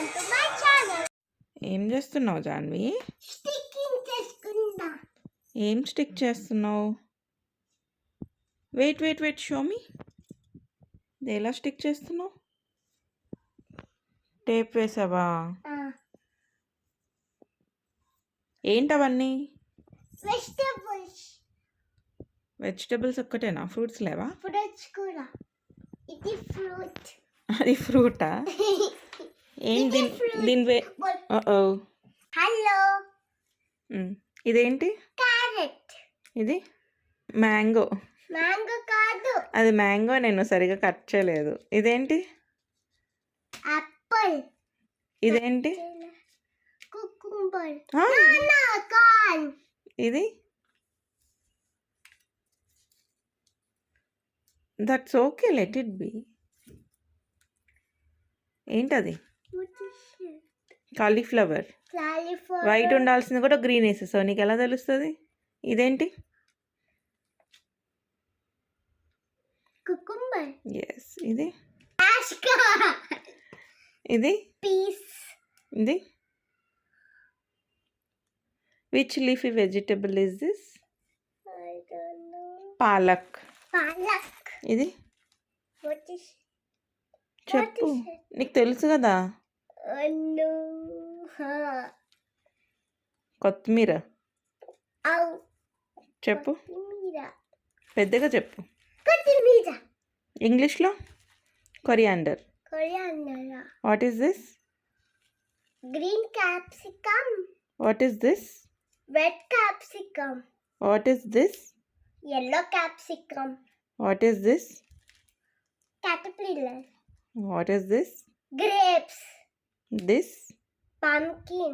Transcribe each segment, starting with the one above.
Welcome to my channel ఏం చేస్తున్నావు Janhvi? Sticking చేసుకుందా ఏం స్టిక్ చేస్తున్నావు? వెయిట్ వెయిట్ వెయిట్ షోమి ఇది ఎలా స్టిక్ చేస్తున్నావు? టేప్ వేసావా? ఏంటవన్నీ వెజిటబుల్స్ వెజిటబుల్స్ ఒక్కటేనా? ఫ్రూట్స్ లేవా? ఫ్రూట్స్ కూడా. ఇది ఫ్రూట్ అది ఫ్రూటా ఏం దీని దీని హలో ఇదేంటి? క్యారెట్ ఇది? మ్యాంగో మ్యాంగో కాదు. అది మ్యాంగో నేను సరిగా కట్ చేయలేదు. ఇదేంటి? యాపిల్ ఇదేంటి? కుకుంబర్ ఇది? That's okay let it be ఏంటది? కాలీఫ్లవర్ వైట్ ఉండాల్సింది కూడా గ్రీన్ వేసేసావు నీకు ఎలా తెలుస్తుంది? ఇదేంటి? ఎస్ ఇది? ఇది? ఇది? Which leafy vegetable is this palak ఇది? చెప్పు. నీకు తెలుసు కదా? కొత్తిమీర? చెప్పు. పెద్దగా చెప్పు. ఇంగ్లీష్లో? Coriander. Coriander. What is this green capsicum. What is this red capsicum what is this yellow capsicum. What is this caterpillar. What is this grapes. this pumpkin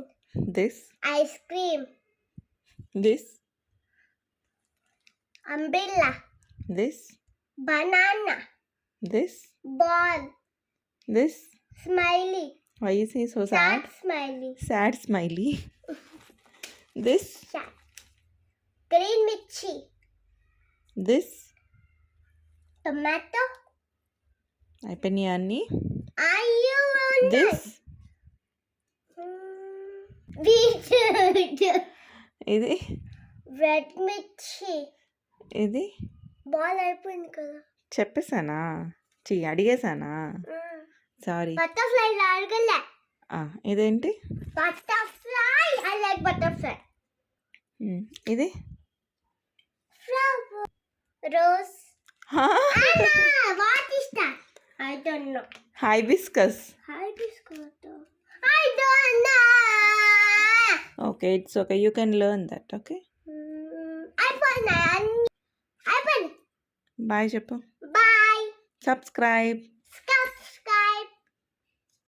this ice cream this umbrella this banana this ball this smiley why is he so sad sad smiley sad smiley this sad green mirchi this tomato అయిపోయినాయి అన్నీ ayu this beetroot ఇది? Red mirchi ఇది? Ball అయిపోయింది కదా. చెప్పేసానా చీ అడిగేసానా sorry butterfly అడగలే. ఇదేంటి? Butterfly I like butterfly ఇది? Flower. Rose. what is that? I don't know. Hibiscus hibiscus. I don't know okay it's okay you can learn that okay mm, అయిపోయినా అన్ని అయిపోయింది బాయ్ చెప్పు బాయ్ సబ్స్క్రైబ్